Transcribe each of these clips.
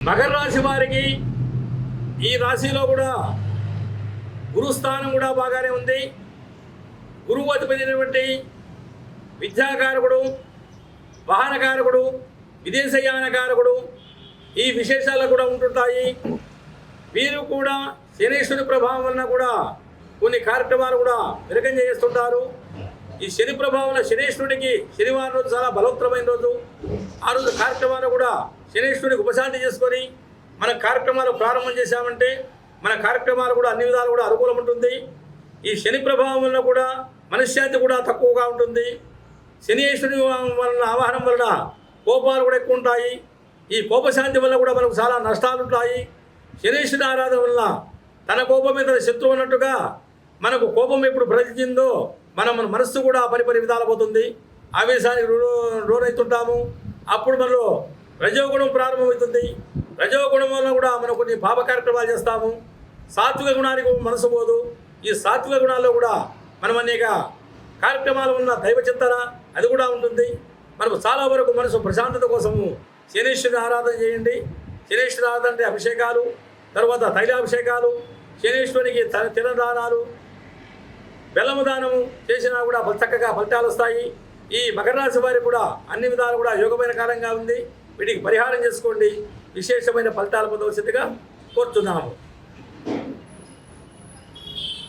మకర రాశి వారికి ఈ రాశిలో కూడా గురుస్థానం కూడా బాగానే ఉంది. గురువు అధిపతినటువంటి విద్యాకారకుడు వాహనకారకుడు విదేశయానకారకుడు ఈ విశేషాలు కూడా ఉంటుంటాయి. వీరు కూడా శనీశ్వరి ప్రభావం వలన కూడా కొన్ని కార్యక్రమాలు కూడా విరగం చేస్తుంటారు. ఈ శని ప్రభావం శనీశ్వరుడికి శనివారం రోజు చాలా బలోత్తరమైన రోజు. ఆ రోజు కార్యక్రమాలు కూడా శనీశ్వరుడికి ఉపశాంతి చేసుకొని మన కార్యక్రమాలు ప్రారంభం చేశామంటే మన కార్యక్రమాలు కూడా అన్ని విధాలు కూడా అనుకూలం ఉంటుంది. ఈ శని ప్రభావం వలన కూడా మనశ్శాంతి కూడా తక్కువగా ఉంటుంది. శనీశ్వరుని వలన ఆవాహనం వలన కోపాలు కూడా ఎక్కువ ఉంటాయి. ఈ కోపశాంతి వల్ల కూడా మనకు చాలా నష్టాలు ఉంటాయి. శనీశ్వరుని ఆరాధన వలన తన కోపం మీద శత్రువు అన్నట్టుగా మనకు కోపం ఎప్పుడు ప్రతించిందో మనం మన మనస్సు కూడా పరిపరి విధాలు పోతుంది. ఆవేశానికి రో- లోనవుతుంటాము అప్పుడు మనలో రజోగుణం ప్రారంభమవుతుంది. రజోగుణం వల్ల కూడా మనం కొన్ని పాప కార్యక్రమాలు చేస్తాము. సాత్విక గుణానికి మనసు పోదు. ఈ సాత్విక గుణాల్లో కూడా మనం అనేక కార్యక్రమాలు ఉన్న దైవ చింతన అది కూడా ఉంటుంది. మనకు చాలా వరకు మనసు ప్రశాంతత కోసము శనీశ్వరుని ఆరాధన చేయండి. శనీశ్వరి ఆరాధన అంటే అభిషేకాలు తర్వాత తైలాభిషేకాలు శనీశ్వరికి తినదానాలు బెల్లము దానము చేసినా కూడా చక్కగా ఫలితాలు వస్తాయి. ఈ మకర రాశి వారికి కూడా అన్ని విధాలు కూడా యోగమైన కాలంగా ఉంది. వీటికి పరిహారం చేసుకోండి. విశేషమైన ఫలితాలు పొందవలసిందిగా కోరుతున్నాము.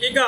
ఇక